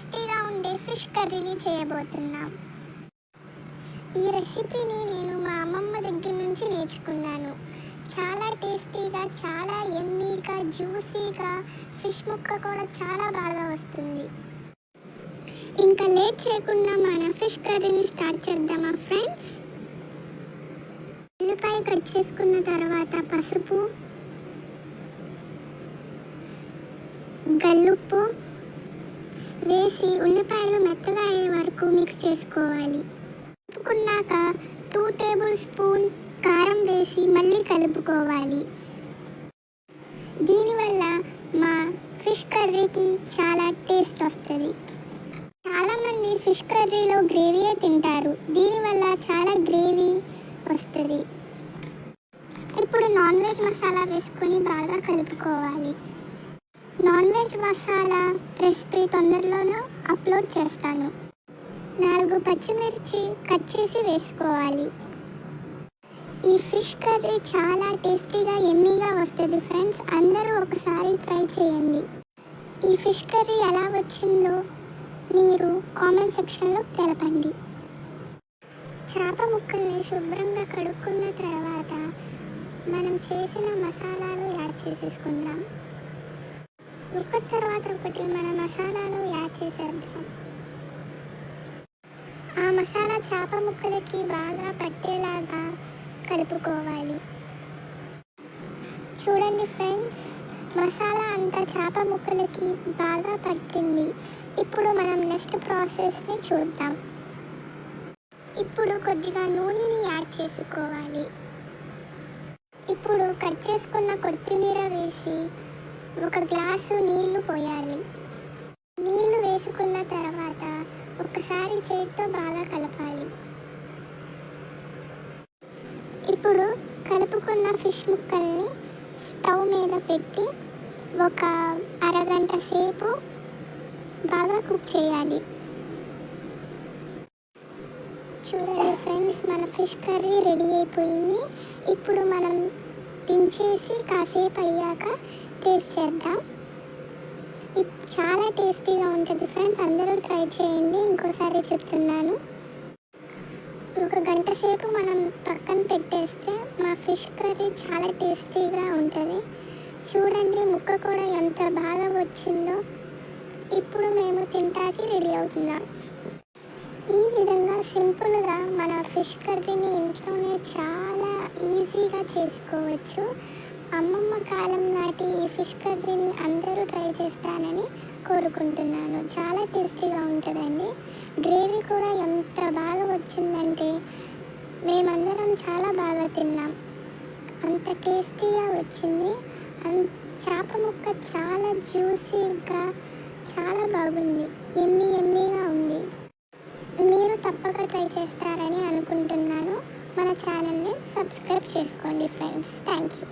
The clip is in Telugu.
టేస్టీగా ఉండే ఫిష్ కర్రీని చేయబోతున్నాం. ఈ రెసిపీని నేను మా అమ్మమ్మ దగ్గర నుంచి నేర్చుకున్నాను. చాలా టేస్టీగా చాలా ఎమ్మీగా జ్యూసీగా ఫిష్ ముక్క కూడా చాలా బాగా వస్తుంది. ఇంకా లేట్ చేయకుండా మన ఫిష్ కర్రీని స్టార్ట్ చేద్దామా ఫ్రెండ్స్? ఉల్లిపాయ కట్ చేసుకున్న తర్వాత పసుపు గల్లుప్పు వేసి ఉల్లిపాయలు మెత్తగా అయ్యే వరకు మిక్స్ చేసుకోవాలి. కలుపుకున్నాక టూ టేబుల్ స్పూన్ కారం వేసి మళ్ళీ కలుపుకోవాలి. దీనివల్ల మా ఫిష్ కర్రీకి చాలా టేస్ట్ వస్తుంది. చాలామంది ఫిష్ కర్రీలో గ్రేవీయే తింటారు. దీనివల్ల చాలా గ్రేవీ వస్తుంది. ఇప్పుడు నాన్ వెజ్ మసాలా వేసుకొని బాగా కలుపుకోవాలి. నాన్ వెజ్ మసాలా రెసిపీ తొందరలోనూ అప్లోడ్ చేస్తాను. నాలుగు పచ్చిమిర్చి కట్ చేసి వేసుకోవాలి. ఈ ఫిష్ కర్రీ చాలా టేస్టీగా ఎమ్మీగా వస్తుంది ఫ్రెండ్స్. అందరూ ఒకసారి ట్రై చేయండి. ఈ ఫిష్ కర్రీ ఎలా వచ్చిందో మీరు కామెంట్ సెక్షన్లో తెలపండి. చేప ముక్కల్ని శుభ్రంగా కడుక్కున్న తర్వాత మనం చేసిన మసాలాలు యాడ్ చేసేసుకుందాం. ఒకటి తర్వాత ఒకటి మన మసాలాలు యాడ్ చేసేద్దాం. ఆ మసాలా చేప ముక్కలకి బాగా పట్టేలాగా కలుపుకోవాలి. చూడండి ఫ్రెండ్స్ మసాలా అంతా చేప ముక్కలకి బాగా పట్టింది. ఇప్పుడు మనం నెక్స్ట్ ప్రాసెస్ని చూద్దాం. ఇప్పుడు కొద్దిగా నూనెని యాడ్ చేసుకోవాలి. ఇప్పుడు కట్ చేసుకున్న కొత్తిమీర వేసి ఒక గ్లాసు నీళ్ళు పోయాలి. నీళ్ళు వేసుకున్న తర్వాత ఒకసారి చేతితో బాగా కలపాలి. ఇప్పుడు కలుపుకున్న ఫిష్ ముక్కల్ని స్టవ్ మీద పెట్టి ఒక అరగంట సేపు బాగా కుక్ చేయాలి. చూడండి ఫ్రెండ్స్ మన ఫిష్ కర్రీ రెడీ అయిపోయింది. ఇప్పుడు మనం దించేసి కాసేపు అయ్యాక టేస్ట్ చేద్దాం. చాలా టేస్టీగా ఉంటుంది ఫ్రెండ్స్. అందరూ ట్రై చేయండి. ఇంకోసారి చెప్తున్నాను. ఒక గంట సేపు మనం పక్కన పెట్టేస్తే మా ఫిష్ కర్రీ చాలా టేస్టీగా ఉంటుంది. చూడండి ముక్క కూడా ఎంత బాగా వచ్చిందో. ఇప్పుడు మేము తింటాకి రెడీ అవుతున్నాం. సింపుల్గా మన ఫిష్ కర్రీని ఇంట్లోనే చాలా ఈజీగా చేసుకోవచ్చు. అమ్మమ్మ కాలం నాటి ఈ ఫిష్ కర్రీని అందరూ ట్రై చేస్తానని కోరుకుంటున్నాను. చాలా టేస్టీగా ఉంటుందండి. గ్రేవీ కూడా ఎంత బాగా వచ్చిందంటే మేమందరం చాలా బాగా తిన్నాం. అంత టేస్టీగా వచ్చింది. చేప ముక్క చాలా జ్యూసీగా చాలా బాగుంది. ఎమ్మి ఎమ్మిగా ఉంది. తప్పక ట్రై చేస్తారని అనుకుంటున్నాను. మన ఛానల్ని సబ్స్క్రైబ్ చేసుకోండి ఫ్రెండ్స్. Thank you.